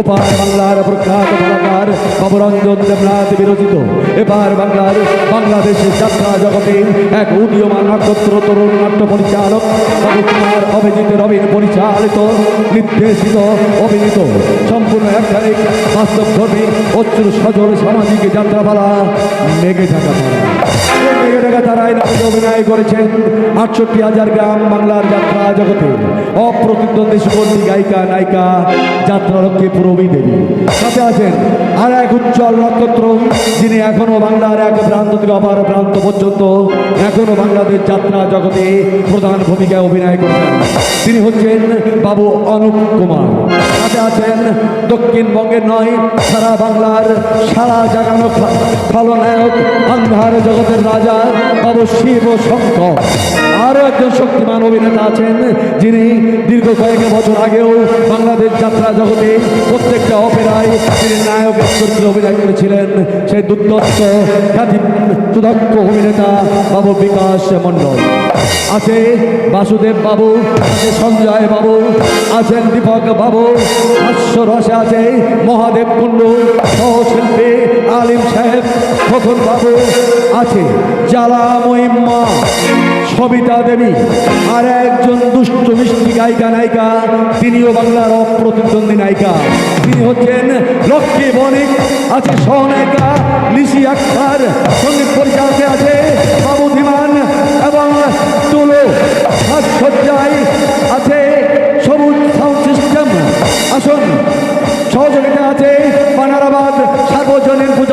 ওপার বাংলার প্রখ্যাত কলাকার বাবুরঞ্জন দেবনাথ বিরচিত। এপার বাংলার বাংলাদেশের যাত্রা জগতে এক উদীয়মান নক্ষত্র তরুণ নাট্য পরিচালক কুমার অভিজিৎ রবিন পরিচালিত, নির্দেশিত, অভিনীত। সম্পূর্ণ একখানিক বাস্তবধর্মী অচ্ছু সজল সামাজিক যাত্রাপালা, মেঘে থাকা মেঘে থাকা তারাই নাটকে অভিনয় করেছেন আটষট্টি হাজার গ্রাম বাংলার যাত্রা জগতে। অপ্রতিদ্বন্দ্বী সুগন্ধি গায়িকা, নায়িকা, যাত্রালক্ষ্মী পুরবী দেবী। সাথে আছেন আর এক উজ্জ্বল নক্ষত্র, যিনি এখনও বাংলার এক প্রান্ত থেকে অপার প্রান্ত পর্যন্ত এখনও বাংলাদেশ যাত্রা জগতে প্রধান ভূমিকায় অভিনয় করছেন। তিনি হচ্ছেন বাবু অনুপ কুমার। সাথে আছেন দক্ষিণবঙ্গের নয়, সারা বাংলার সারা জাগানো খলনায়ক, আন্ধার জগতের রাজা বাবু শিব শঙ্কর আরও একজন শক্তিমান অভিনেতা আছেন যিনি দীর্ঘ কয়েক বছর আগেও বাংলাদেশ যাত্রা জগতে প্রত্যেকটা অপেরায় তিনি নায়ক চরিত্রে অভিনয় করেছিলেন? সেই দুর্দত্ত, খ্যাতি সুদক্ষ অভিনেতা বাবু বিকাশ মণ্ডল। আছে বাসুদেব বাবু, আছে সঞ্জয় বাবু, আছেন দীপক বাবু হাস্য রসে আছে মহাদেব কুণ্ডু, সহশিল্পী আলিম সাহেব, খোকন বাবু, আছে জ্বালা মহিমা সবিতা দেবী আর একজন দুষ্ট মিষ্টি গায়িকা নায়িকা, তিনিও বাংলার অপ্রতিদ্বন্দ্বী নায়িকা। তিনি হচ্ছেন লক্ষ্মী বণিক, আছে সহনায়িকা লিসি আক্তার, সংগীত পরিচালকে আছে বাবু ধীমান এবং তুলো সাজসজ্জায় আছে সবুজ সাউন্ড সিস্টেম। আসুন, সহযোগিতা আছে বানারাবাদ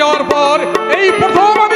যাওয়ার পর এই প্রথম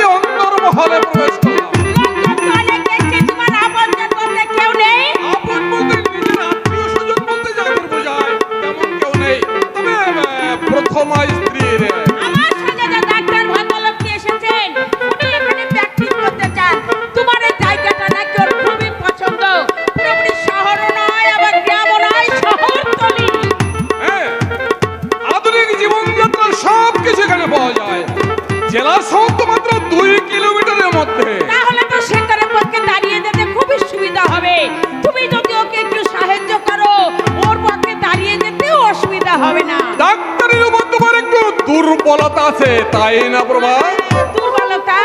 দুর্বলতা আছে তাই না প্রভা? দুর্বলতা?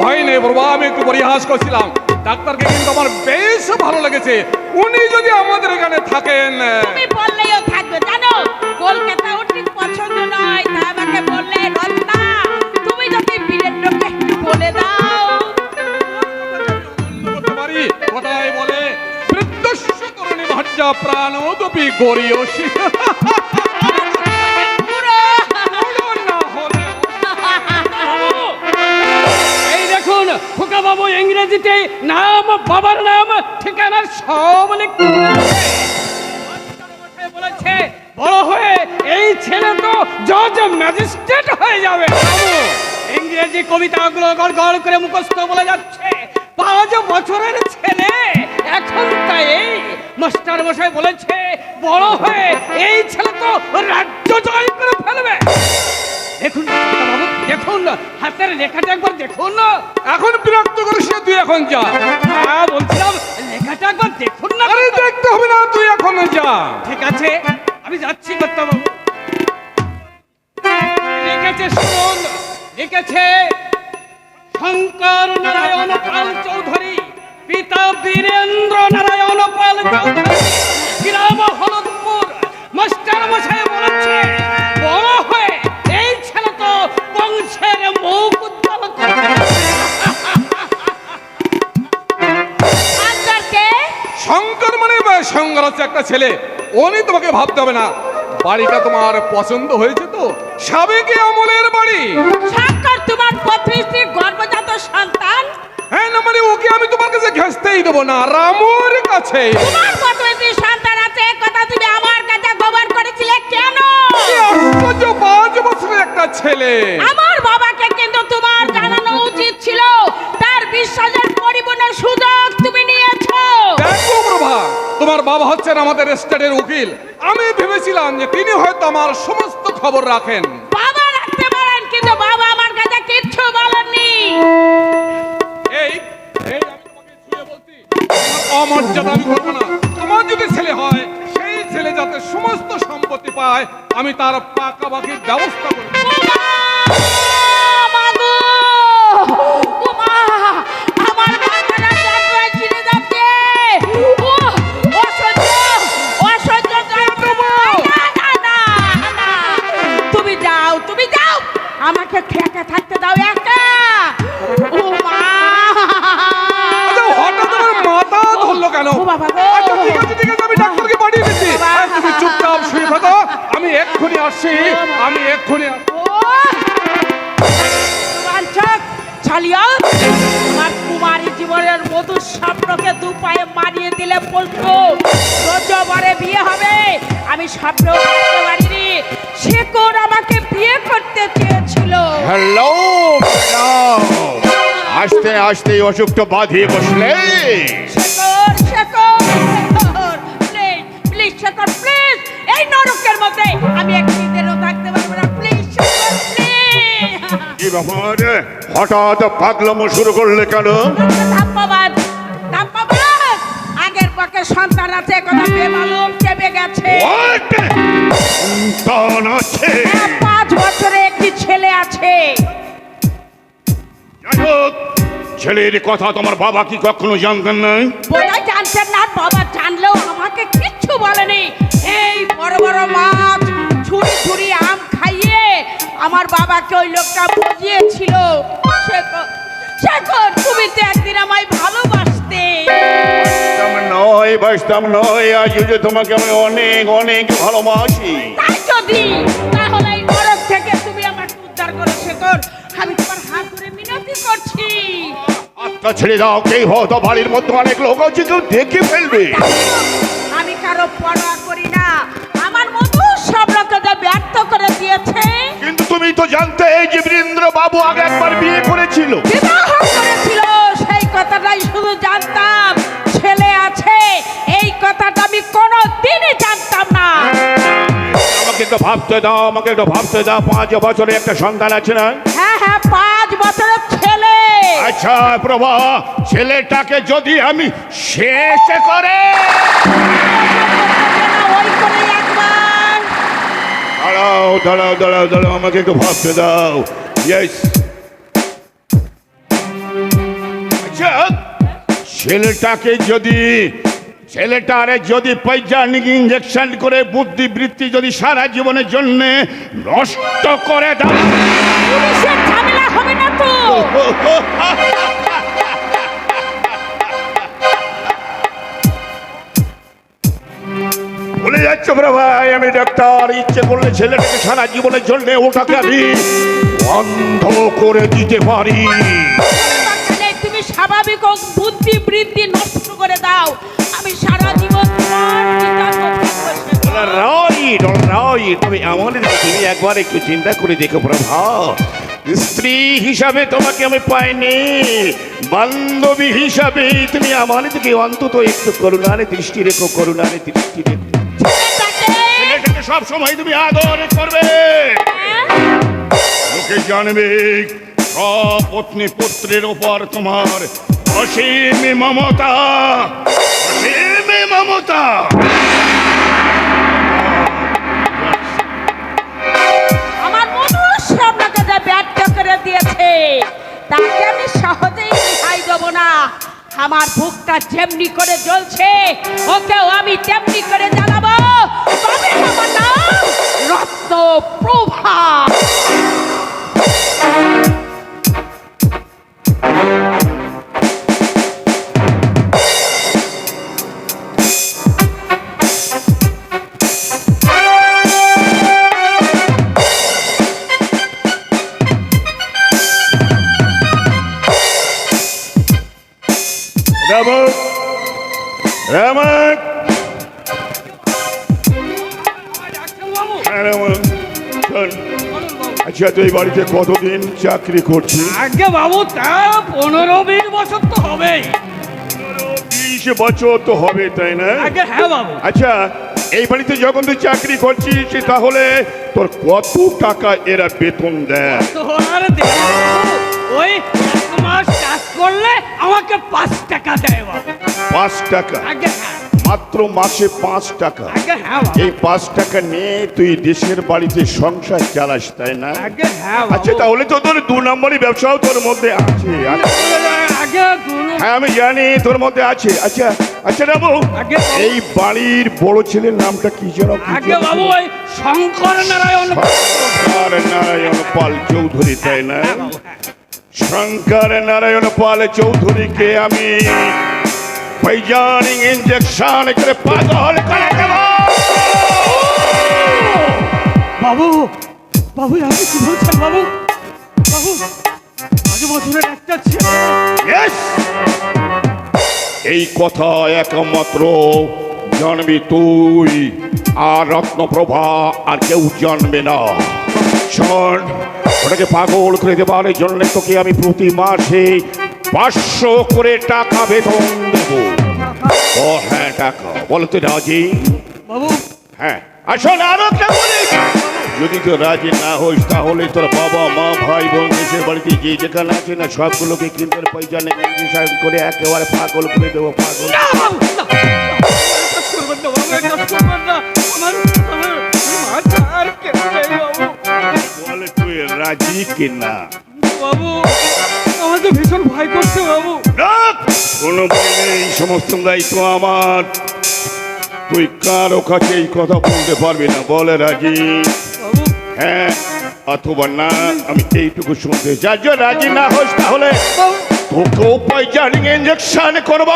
ভয় নেই প্রভা আমি একটু পরিহাস করছিলাম। ডাক্তারকে কিন্তু আমার বেশ ভালো লেগেছে। উনি যদি আমাদের এখানে থাকেন তুমি বললেও থাকবে জানো? কলকাতা ওর পছন্দ নয় তা আমাকে বললে রত্না। তুমি যদি বীরেন্দ্রকে একটু বলে দাও। করতে পারি কথাই বলে বৃদ্ধস্য করণী ভাজ্যা প্রাণোদপি গরিয়সী বাবু, ইংরেজিতে নাম, বাবার নাম, ঠিকানা সব লিখতে বলেছে, বড় হয়ে এই ছেলে তো জজ ম্যাজিস্ট্রেট হয়ে যাবে। ইংরেজি কবিতাগুলো গড় গড় করে মুখস্থ বলে যাচ্ছে, পাঁচ বছরের ছেলে, এখন তাই মাস্টার মশাই বলেছে, বড় হয়ে এই ছেলে তো রাজ্য জয় করে ফেলবে। দেখুন দেখুন হাতের লেখাটা একবার দেখুন। না এখন বিরক্ত করিস না তুই এখন যা। হ্যাঁ বলছিলাম লেখাটা একবার দেখুন না। আরে দেখতে হবে না তুই এখন যা। ঠিক আছে আমি যাচ্ছি কর্তাবাবু লিখেছে শুনুন লিখেছে শঙ্কর নারায়ণ পাল চৌধুরী পিতা বীরেন্দ্র নারায়ণ পাল চৌধুরী গ্রাম হলদপুর। মাস্টার মশাই বলেছে বংশের মুখ উজ্জ্বল করবে শঙ্কর মানে শঙ্কর হচ্ছে একটা ছেলে। উনি তোমাকে ভাবতে হবে না। বাড়িটা তোমার পছন্দ হয়েছে তো? সাবেকি আমলের বাড়ি। সাক্ষর তোমার পত্রিস্ত্রী গর্ভজাত সন্তান? হ্যাঁ না মানে ওকে আমি তোমার কাছে ঘেসতেই দেবো না রামুর কাছে। তোমার পত্রিস্ত্রী সন্তান আছে কথা তুমি আমার কাছে গোবর করেছিলে কেন? আশ্চর্য পাঁচ একটা ছেলে। আমার বাবাকে কিন্তু তোমার জানানো উচিত ছিল। তার বিশ্বাসের পরিপূর্ণ সুযোগ তুমি নিয়েছো। দেখো প্রভা তোমার বাবা হচ্ছেন আমাদের স্টেটের উকিল। আমি ভেবেছিলাম যে তিনি হয়তো আমার সমস্ত খবর রাখেন। বাবা রাখতে পারেন কিন্তু বাবা আমার কাছে কিচ্ছু বলেননি। এই এই আমি তোমাকে ছুঁয়ে বলছি অমর্যাদা আমি করব না যাতে সমস্ত সম্পত্তি পায় আমি তার পাকাপাকির ব্যবস্থা করব। আসছি আমি এক্ষুনি ছালিয়া আমার কুমারী জীবনের স্বপ্নকে দু পায়ে মারিয়ে দিলে বলতো বিয়ে হবে আমি স্বপ্ন ভাবতে পারিনি। সে কোন আমাকে বিয়ে করতে চেয়েছিল? হ্যালো আস্তে আস্তে অসুখটা বাঁধিয়ে বসলে। কি হঠাৎ পাগলামো শুরু করলে কেন? ধাপ্পাবাদ ধাপ্পাবাদ আগের পক্ষে সন্তান আছে কথা বেমালুম চেপে গেছে সন্তান আছে। হ্যাঁ, পাঁচ বছরে একটি ছেলে আছে। যাই হোক ছেলের কথা তোমার বাবা কি কখনো জানতেন না? বোধহয় জানতেন না বাবা জানলেও আমাকে কিচ্ছু বলেনি। এই বড় বড় মাছ ছুরি ছুরি আমার বাবাকে ওই লোকটা বুঝিয়েছিল। শেখর তুমি তো একদিন আমায় ভালোবাসতে। নয় বাসতাম নয় আজ যে তোমাকে আমি অনেক অনেক ভালোবাসি। তাই যদি তাহলে এই নরক থেকে তুমি আমাকে উদ্ধার করো শেখর। আমি তোমার হাত ধরে মিনতি করছি। আত্মা ছেড়ে দাও কেই হতো বাড়ির মধ্যে অনেক লোক আছে কেউ দেখে ফেলবে। আমি কারও পরোয়া করি না। সব ব্যর্থ করে দিয়েছে। কিন্তু তুমি তো জানতে এই যে বীরেন্দ্র বাবু আগে একবার বিয়ে করেছিল। বিবাহ করেছিল সেই কথাটাই শুধু জানতাম। ছেলে আছে এই কথাটা আমি কোনো দিনই জানতাম না। আমাকে একটু ভাবতে দাও আমাকে একটু ভাবতে দাও পাঁচ বছরে একটা সন্তান আছে না? হ্যাঁ হ্যাঁ পাঁচ বছরের ছেলে। আচ্ছা প্রভা ছেলেটাকে যদি আমি শেষ করে দাঁড়াও দাঁড়াও দাঁড়াও দাঁড়াও আমাকে একটু ভাবতে দাও। ইয়েস আচ্ছা ছেলেটাকে যদি ছেলেটারে যদি পৈজানিক ইঞ্জেকশন করে বুদ্ধি বৃত্তি যদি সারা জীবনের জন্য নষ্ট করে দাও হবে না তো? যাচ্ছ ভাই আমি ডাক্তার ইচ্ছে করলে ছেলেটাকে সারা জীবনের জন্য ওটাকে আমি বন্ধ করে দিতে পারি। তুমি স্বাভাবিক বুদ্ধি বৃদ্ধি নষ্ট করে দাও। আমি সারা জীবন তুমি একবার একটু চিন্তা করে দেখো প্রভা। স্ত্রী হিসাবে তোমাকে আমি পাইনি বান্ধবী হিসাবে। তুমি আমার দিকে অন্তত একটু করুণারে দৃষ্টি রেখো করুণারে দৃষ্টি রেখো। সব সময় তুমি আদর করবে। হ্যাঁ? লোকে জানবে পত্নী পুত্রের ওপর তোমার অসীম মমতা। অসীম মমতা। আমার মনুষ্য আপনাকে যা ব্যর্থ করে দিয়েছে তাকে আমি সহজেই রেহাই দেবো না। আমার বুকটা যেমনি করে জ্বলছে ওকেও আমি তেমনি করে জানাব তবে আমার নাম রত্ন আচ্ছা তুই বাড়িতে কতদিন চাকরি করছিস? আগে বাবু তা পনেরো বিশ বছর তো হবেই। বিশ বছর তো হবে তাই না? আগে হ্যাঁ বাবু। আচ্ছা এই বাড়িতে যখন তুই চাকরি করছিস তাহলে তোর কত টাকা এরা বেতন দেয়? তো। ওই এক মাস কাজ করলে আমাকে পাঁচ টাকা দেয় বাবু। পাঁচ টাকা? আগে হ্যাঁ। মাত্র মাসে পাঁচ টাকা। এই পাঁচ টাকা নিয়ে তুই দেশের বাড়িতে সংসার চালাস তাই না? আচ্ছা তাহলে তো তোর দু নম্বরই ব্যবসাও তোর মধ্যে আছে। হ্যাঁ আমি জানি তোর মধ্যে আছে। আচ্ছা আচ্ছা বাবু এই বাড়ির বড় ছেলের নামটা কি যেন বাবু শঙ্কর নারায়ণ শঙ্কর নারায়ণ পাল চৌধুরী তাই না? হ্যাঁ। শঙ্কর নারায়ণ পাল চৌধুরীকে আমি বৈজ্ঞানিক ইঞ্জেকশন করে পাগল করে দেব বাবু বাবু আপনি কি বলছেন বাবু বাবু আজ বছরের একটা ছেলে! এই কথা একমাত্র জানবি তুই আর রত্নপ্রভা আর কেউ জানবে না। শোন ওটাকে পাগল করে দেবার জন্য তোকে আমি প্রতি মাসে পাঁচশো করে টাকা বেতন দেব। ও হ্যাঁ টাকা বল তুই রাজি? বাবু। হ্যাঁ। আসলে আরও একটা বলি যদি তো রাজি না হোস তাহলে তোর বাবা মা ভাই বোন দেশের বাড়িতে যে যেখানে আছে না সবগুলোকে কিন্তু পয়সা নেই করে একেবারে পাগল করে দেবো পাগল। রাজি কিনা? বাবু আমার তো ভীষণ ভয় করছে। কোনো এই সমস্ত দায়িত্ব আমার। তুই কারও কাছে এই কথা বলতে পারবি না? বলে রাজি। হ্যাঁ অথবা না আমি এইটুকু শুনতে চাই। যে রাজি না হোস তাহলে তোকেও পয়জানিং ইঞ্জেকশন করব।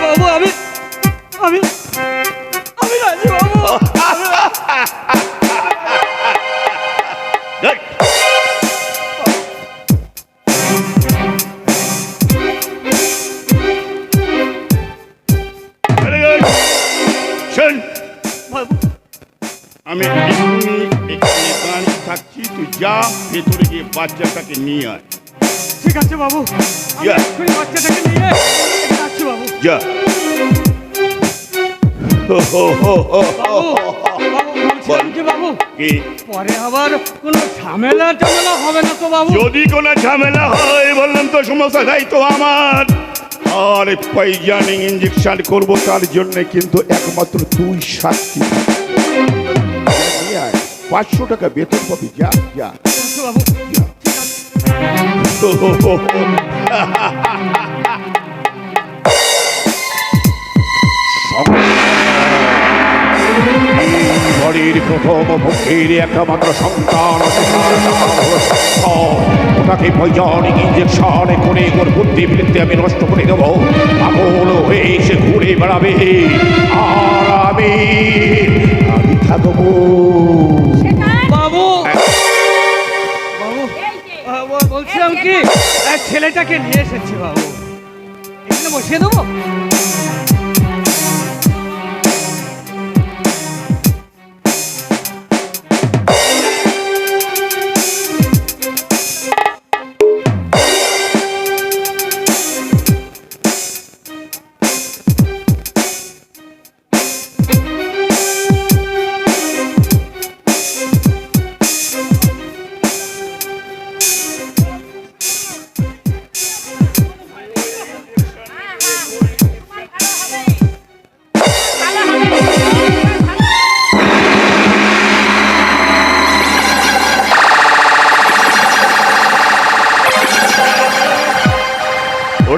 বাবু আমি আমি আমি রাজি বাবু। যা ভেতরে গিয়ে বাচ্চাটাকে নিয়ে আয়। ঠিক আছে বাবু। আমি Yeah. এক্ষুনি বাচ্চাটাকে নিয়ে এখানে আসছি বাবু। যা। হো, হো, হো, হো, হো, বাবু বাবু বলছিলাম কি বাবু কি? পরে আবার কোনো ঝামেলা টামেলা হবে না তো বাবু? যদি কোনো ঝামেলা হয় বললাম তো সমস্যা দায়িত্ব আমার। আর পয়জানিং ইঞ্জেকশন করব তার জন্য কিন্তু একমাত্র তুই সাক্ষী। নিয়ে আয়। পাঁচশো টাকা বেতন পাবি, যা যা। বাড়ির প্রথম ভক্তির একমাত্র সন্তান ওটাকে বৈজ্ঞানিক ইঞ্জেকশন করে ওর বুদ্ধি বৃত্তি আমি নষ্ট করে দেব। পাগল হয়ে এসে ঘুরে বেড়াবে। আর আমি আমি থাকব। ছেলেটাকে নিয়ে এসেছি বাবু। এখানে বসিয়ে দেবো?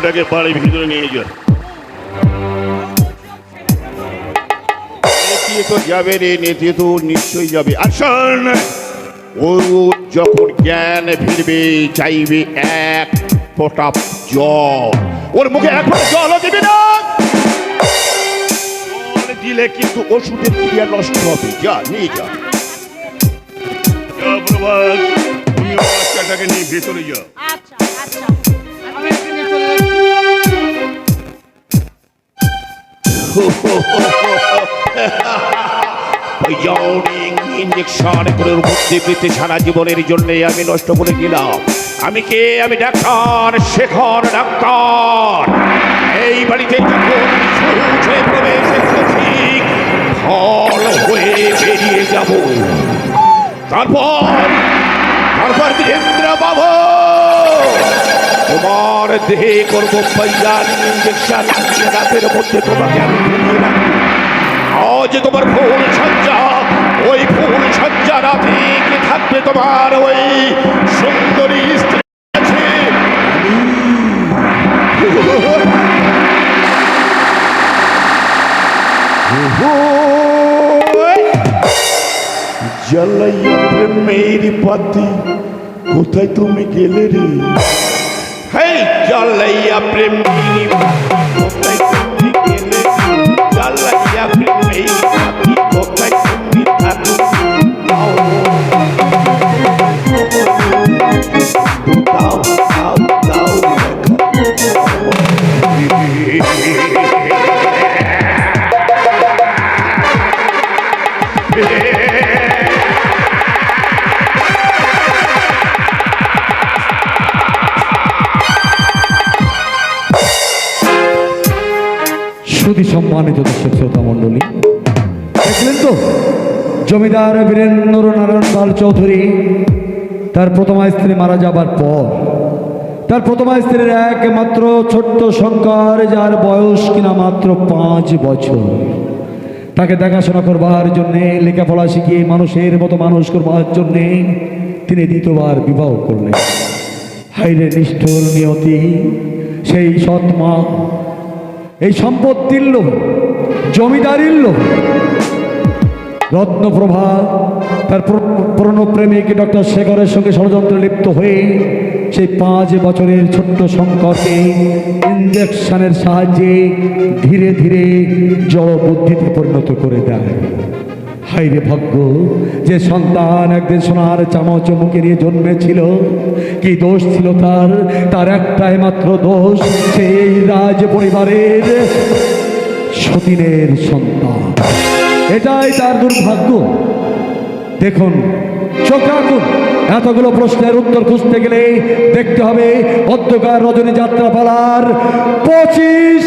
ওটাকে বাড়ির ভিতরে নিয়ে যা নেতিয়ে তো যাবে রে তো নিশ্চয়ই যাবে। আসন ও যখন জ্ঞান ফিরবে চাইবে এক ফোঁটা জল। ওর মুখে এক ফোঁটা জলও দিবি না। দিলে কিন্তু ওষুধের ক্রিয়া নষ্ট হবে। যা নিয়ে যা। ওর ভেতরে যা ইঞ্জেকশন করে বুদ্ধি বৃত্তি সারা জীবনের জন্য আমি নষ্ট করে দিলাম। আমি কে? আমি ডাক্তার শেখর ডাক্তার। এই বাড়িতে করেছি, ফল হয়ে বেরিয়ে যাব। তারপর তারপর বীরেন্দ্র বাবু! তোমার দেহে করব পৈজান ইঞ্জেকশন রাতের মধ্যে তোমাকে আমি আজ তোমার ফুল সজ্জা, ওই ফুল সজ্জা রাতে কে থাকবে তোমার ওই সুন্দরী স্ত্রী আছে জ্বালাইয়া প্রেমের পাতি, কোথায় তুমি গেলে রে? হেই লইয়া প্রেমের সম্মানিত দর্শক শ্রোতা মণ্ডলী। দেখলেন তো? জমিদার বীরেন্দ্র নারায়ণ পাল চৌধুরী, তার প্রথমা স্ত্রী মারা যাবার পর, তার প্রথমা স্ত্রীর একমাত্র ছোট্ট শঙ্কর, যার বয়স কিনা মাত্র পাঁচ বছর। তাকে দেখাশোনা করবার জন্যে, লেখাপড়া শিখিয়ে মানুষের মতো মানুষ করবার জন্যে তিনি দ্বিতীয়বার বিবাহ করলেন। হাইরে নিষ্ঠুর নিয়তি, সেই সৎমা এই সম্পত্তির লোভ, জমিদারির লোভ। রত্নপ্রভা, তার পুরনো প্রেমিক ডক্টর শেখরের সঙ্গে ষড়যন্ত্র লিপ্ত হয়ে সেই পাঁচ বছরের ছোট্ট সংকটে ইঞ্জেকশনের সাহায্যে ধীরে ধীরে জড় বুদ্ধিতে পরিণত করে দেয়। হাইরে ভাগ্য, যে সন্তান একদিন সোনার চামচ মুখে নিয়ে জন্মেছিল, কি দোষ ছিল তার? তার একটাই মাত্র দোষ, সেই রাজ পরিবারের সতীনের সন্তান। এটাই তার দুর্ভাগ্য। দেখুন, চোখ রাখুন, এতগুলো প্রশ্নের উত্তর খুঁজতে গেলে দেখতে হবে অধ্যকার রজনী যাত্রা পালার পঁচিশ